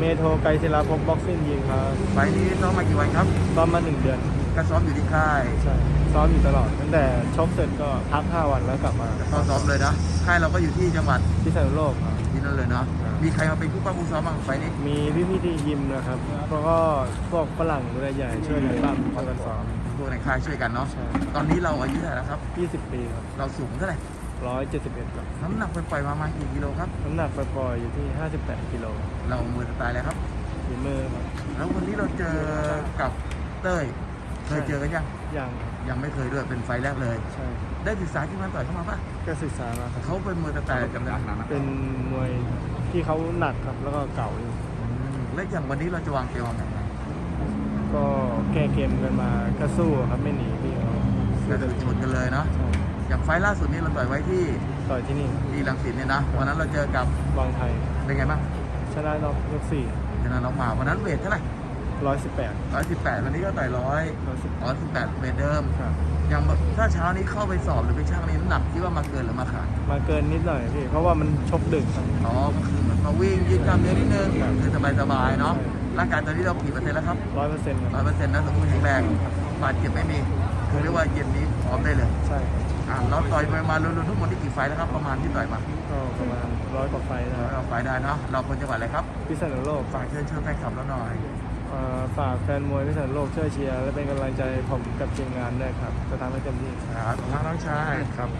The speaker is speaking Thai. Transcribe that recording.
เมโทรไกรศิลาภพบ็อกซิ่งยิมครับไฟล์นี้ซ้อมมากี่วันครับซ้อมมาหนึ่งเดือนก็ซ้อมอยู่ที่ค่ายใช่ซ้อมอยู่ตลอดตั้งแต่ชกเสร็จก็พัก 5 วันแล้วกลับมาก็ซ้อมเลยนะค่ายเราก็อยู่ที่จังหวัดที่สันโลกครับ ที่นั่นเลยเนาะครับมีใครมาเป็นผู้ป้องผู้ซ้อมบ้างไฟล์นี้มีพี่พี่ๆที่ยิมนะครับแล้วก็พวกฝรั่งเรือใหญ่ช่วยกันปั้มช่วยกันซ้อมพวกในค่ายช่วยกันเนาะใช่ตอนนี้เราอายุเท่าไหร่แล้วครับ 20 ปีครับ เราสูงเท่าไหร่ 171ครับน้ำหนักปล่อยๆมาประมาณกี่กิโลครับ น้ำหนักปล่อยๆอยู่ที่ 58กิโลเรามือสไตล์อะไรครับฝีมือครับแล้ววันนี้เราเจอกับเต้ยเคยเจอกันยังยังครับยังไม่เคยด้วยเป็นไฟล์แรกเลย ใช่ได้ศึกษาที่มันต่อยเข้ามาปะก็ศึกษามาครับเขาเป็นมือสไตล์อะไรจำได้ไหมเป็นมวยที่เขาหนักครับแล้วก็เก่าอยู่อืมแล้วอย่างวันนี้เราจะวางเกมวางแผนไงก็แก้เกมกันมาก็สู้ครับไม่หนีพี่เขาก็คือชนกันเลยเนาะใช่ อย่างไฟล์ล่าสุดนี้เราต่อยไว้ที่ต่อยที่นี่ที่ลังสิตเนี่ยนะวันนั้นเราเจอกับบางไทยเป็นไงบ้างชนะรอบยกสี่ชนะน้องมาวันนั้นเวทเท่าไหร่ร้อยสิบแปดร้อยสิบแปดวันนี้ก็ต่อยร้อยร้อยสิบร้อยสิบแปดเวทเดิมครับอย่างแบบถ้าเช้านี้เข้าไปสอบหรือไปช่างนี้น้ำหนักคิดว่ามาเกินหรือมาขาดมาเกินนิดหน่อยพี่เพราะว่ามันชกดึกครับอ๋อก็คือเหมือนมาวิ่งยืดกล้ามเนื้อนิดนึงครับคือสบายๆเนาะร่างกายตอนนี้เรากี่เปอร์เซ็นต์แล้วครับร้อยเปอร์เซ็นต์คร้อรัยบเปอร์เซ็นต์นะสมบูรณ์แข็งแรงบาดเจ็บไม่มีคือ เรียกว่าเย็นนี้พร้อมได้เลยใช่ครับอ่าเราต่อยไปมารวมๆทั้งหมดที่กี่ไฟล์แล้วครับ ประมาณที่ต่อยมาก็ประมาณร้อยกว่าไฟล์นะเราไฟล์ได้เนาะเราคนจังหวัดอะไรครับพิษณุโลกฝากเชิญชวนแฟนคลับเราหน่อยเอ่อฝากแฟนมวยพิษณุโลกช่วยเชียร์และเป็นกำลังใจให้ผมกับทีมงานด้วยครับจะทำให้เต็มที่ ครับขอบคุณมากน้องชายครับ